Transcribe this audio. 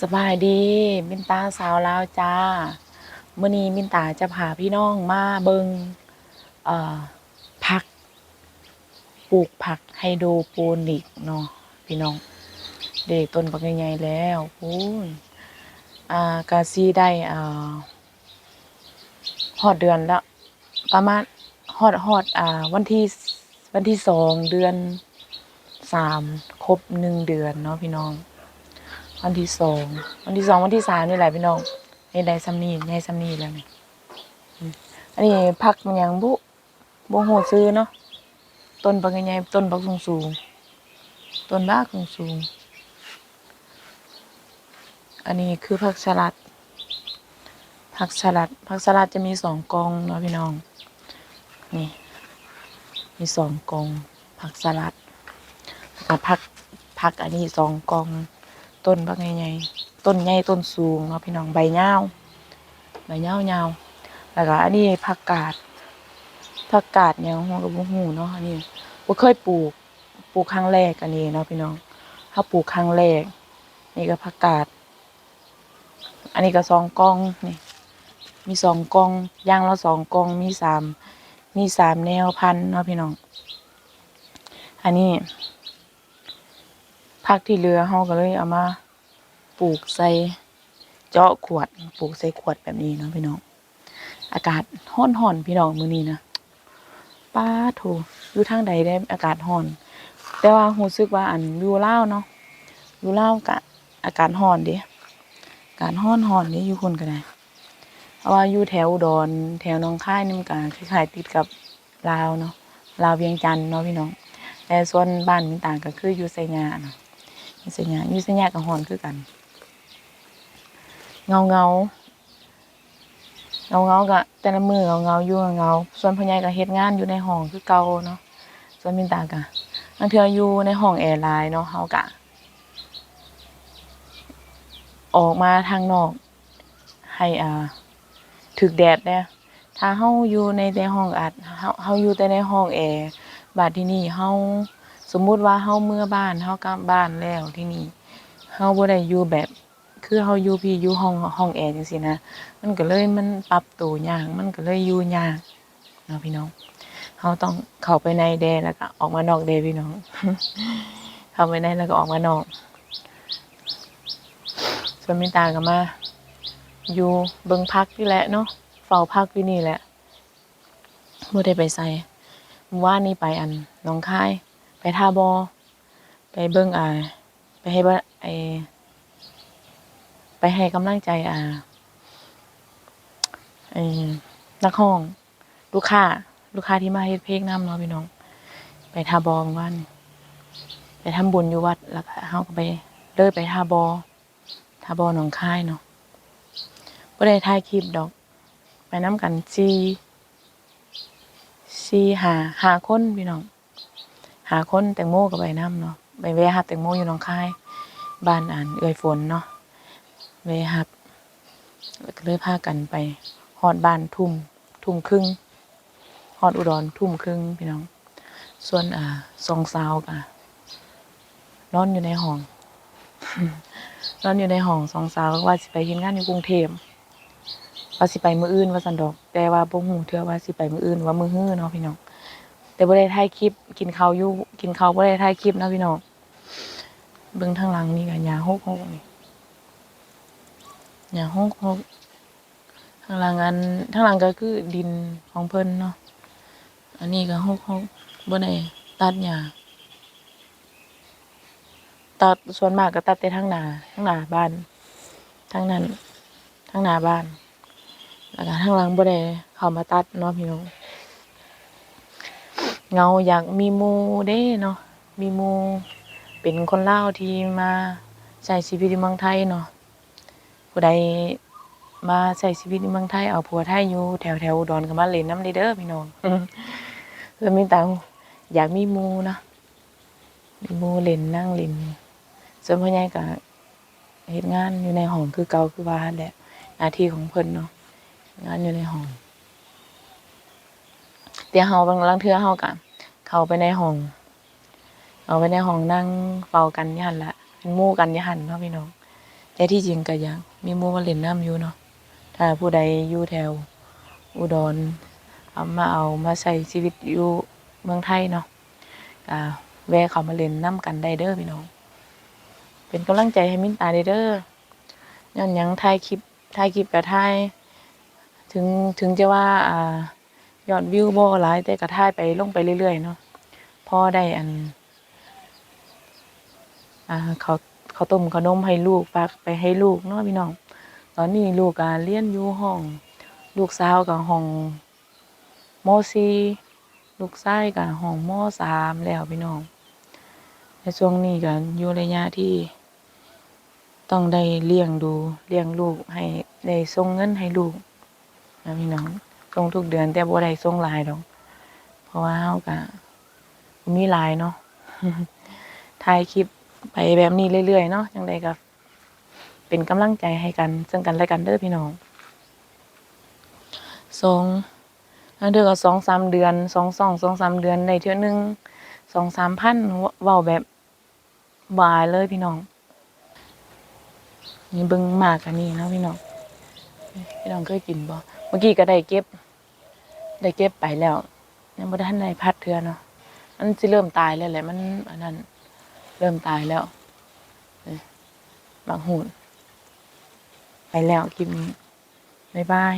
สบายดี มินตาสาวลาวจ้าเมื่อนี้มินตาจะพาพี่น้องมาเบิงเอ่อผัก ปลูกผักไฮโดรโปนิกเนาะพี่น้อง เด็กต้นปักใหญ่ๆแล้วพูนอ่ากาซีได้อ่าฮอดเดือนละประมาณฮอดฮอดอ่าวันที่วันที่สองเดือนสามครบหนึ่งเดือนเนาะพี่น้อง วันที่สองวันที่สองวันที่สามนี่แหละพี่น้องในใดซัมนี่ในซัมนี่แล้วนี่อันนี้พักมันยังบุบ่โหซื้อเนาะต้นบักใหญ่ต้นบักสูงๆต้นบักสูงๆอันนี้คือผักสลัด ผักสลัด ผักสลัดจะมีสองกองเนาะพี่น้อง นี่ มีสองกอง ผักสลัดแล้วก็ผักผักอันนี้สองกอง ต้นบักใหญ่ๆต้นใหญ่ต้นสูงเนาะพี่น้องใบยาวใบยาวยาวแล้วก็อันนี้ผักกาดผักกาดเนี่ยหัวกับบ่ฮู้เนาะอันนี้บ่เคยปลูกปลูกครั้งแรกอันนี้เนาะพี่น้องถ้าปลูกครั้งแรก นี่ก็ผักกาด อันนี้ก็สองกองนี่มีสองกองย่างละสองกองมีสามมีสามแนวพันเนาะพี่น้อง อันนี้ ผักที่เหลือเฮาก็เลยเอามาปลูกใส่เจาะขวด ปลูกใส่ขวดแบบนี้เนาะพี่น้อง อากาศร้อนห่อนพี่น้องมื้อนี้นะป้าโถอยู่ทางใดได้อากาศร้อน แต่ว่ารู้สึกว่าอันอยู่ลาวเนาะอยู่ลาวก็อากาศร้อนเด้อากาศร้อนห่อนเด้อยู่คนก็ได้เพราะว่าอยู่แถวอุดรแถวหนองคายนี่มันก็คล้ายๆติดกับลาวเนาะลาวเวียงจันทน์เนาะพี่น้องแต่ส่วนบ้านมินต่างก็คืออยู่ไสงาเนาะ ยูสัญญายูสัญญากับหอนคือกัน เงาเงาเงาเงากะแต่ละมือเงาเงาอยู่เงาๆส่วนพ่อใหญ่ก็เฮ็ดงานอยู่ในห้องคือเก่าเนาะส่วนมินตากะบางเทื่ออยู่ในห้องแอร์ไลน์เนาะเฮากะ ออกมาทางนอก ให้อ่าถึกแดดเนี่ยถ้าเฮาอยู่ในในห้องอัดเฮาเฮาอยู่แต่ในห้องแอร์บาดที่นี่เฮา สมมุติว่าเฮาเมื่อบ้านเฮากลับบ้านแล้วที่นี่เฮาบ่ได้อยู่แบบ คือเฮาอยู่พี่อยู่ห้องห้องแอร์จังซี่นะ มันก็เลยมันปรับตัวยากมันก็เลยอยู่ยากเนาะพี่น้องเฮาต้องเข้าไปในแดร์แล้วก็ออกมานอกแดร์พี่น้อง เข้าไปในแล้วก็ออกมานอกส่วนมิตาก็มาอยู่เบิงพักนี่แหละเนาะเฝ้าพักอยู่นี่แหละบ่ได้ไปไสเมื่อวานนี้ไปอันหนองคาย ไปท่าบอไปเบิ่งอ่า ไปให้บ่ไอไปให้กำลังใจอ่าไอนักห้อง ลูกค้า ลูกค้าที่มาเฮ็ดเพลงน้ำเนาะพี่น้อง ไปท่าบอมื่อวันไปทำบุญอยู่วัดแล้วก็เฮาก็ไปเดินไปท่าบอท่าบอหนองคายเนาะบ่ได้ถ่ายคลิปดอก ไปนํกันสี่สี่ห้าห้าคนพี่น้อง หาคนแตงโมกับใบน้ำเนาะไปแวหับแตงโมอยู่หนองคาย บ้านอ่านเอ่ยฝนเนาะแวหับก็เลยพากันไปฮอดบ้านทุ่มทุ่มครึ่งฮอดอุดรทุ่มครึ่งพี่น้อง ส่วนอ่าสองสาวก็นอนอยู่ในห้องนอนอยู่ในห้องสองสาวว่าสิไปเฮ็ดงานอยู่กรุงเทพว่าสิไปมื้ออื่นว่าซั่นดอก แต่ว่าบ่ฮู้เทื่อว่าสิไปมื้ออื่นว่ามื้อฮื้อเนาะพี่น้อง แต่บ่ได้ถ่ายคลิปกินข้าวอยู่กินข้าวบ่ได้ถ่ายคลิปนะพี่น้องเบิ่งทางหลังนี่ก็หญ้าหกหกนี่หญ้าหกหกทางหลังอันทางหลังก็คือดินของเพิ่นเนาะอันนี้ก็หกหกบ่ได้ตัดหญ้าตัดส่วนมากก็ตัดแต่ทางหน้าทางหน้าบ้านทางนั้นทางหน้าบ้านแล้วก็ทางหลังบ่ได้เข้ามาตัดเนาะพี่น้อง เงาอยากมีมูเด้เนาะมีมูเป็นคนลาวที่มาใช้ชีวิตในเมืองไทยเนาะผู้ใดมาใช้ชีวิตในเมืองไทยเอาผัวไทยอยู่แถวแถวอุดรก็มาเล่นน้ำเด้อเด้อพี่น้องแล้วมีตังอยากมีมู่นะมีมูเล่นนั่งเล่นส่วนพ่อใหญ่ก็เฮ็ดงานอยู่ในห้องคือเก่าคือว่าแหละหน้าที่ของเพิ่นเนาะงานอยู่ในห้องเดี๋ยวเฮาบางลางเทื่อเฮาก็ เข้าไปในห้อง เอาไปในห้องนั่งเฝ้ากันยันละเป็นมู่กันยันเนาะพี่น้อง แต่ที่จริงก็ยากมีมู่มาเล่นน้ำอยู่เนาะ ถ้าผู้ใดอยู่แถว อุดรเอามาเอามาใช้ชีวิตอยู่เมืองไทยเนาะอ่าแวะเขามาเล่นน้ำกันได้เด้อพี่น้อง เป็นกำลังใจให้มินตาเด้อเด้อย้อนยังถ่ายคลิปถ่ายคลิปกับถ่าย ถึงถึงจะว่าอ่ายอดวิวบ่หลายแต่ก็ถ่ายไปลงไปเรื่อยๆเนาะ พ่อได้อันอ่าเขาเขาต้มขนมให้ลูกฝากไปให้ลูกเนาะพี่น้อง ตอนนี้ลูกก็เรียนอยู่ห้อง ลูกสาวก็ห้องม .4 ลูกชายก็ห้องม .3 แล้วพี่น้อง ในช่วงนี้ก็อยู่ระยะที่ ต้องได้เลี้ยงดูเลี้ยงลูกให้ได้ส่งเงินให้ลูกนะพี่น้องส่งทุกเดือนแต่บ่ได้ส่งหลายดอก เพราะว่าเฮาก็บ่ มีหลายเนาะถ่ายคลิปไปแบบนี้เรื่อยๆเนาะจังไดก็เป็นกำลังใจให้กัน ซึ่งกันและกันเด้อพี่น้องสองอันเดือนก็สองสามเดือนสองสองสองสามเดือนได้เทื่อหนึงสองสามพันเว้าแบบบายเลยพี่น้องนี่เบิ่งหมากอันนี้นะพี่น้องพี่น้องเคยกินบ่เมื่อกี้ก็ได้เก็บ ได้เก็บไปแล้วยังบ่ทันได้พัดเทือเนาะ มันสิเริ่มตายแล้วแหละมันอันนั้นเริ่มตายแล้วบางหูนไปแล้วคลิปนี้บ๊ายบาย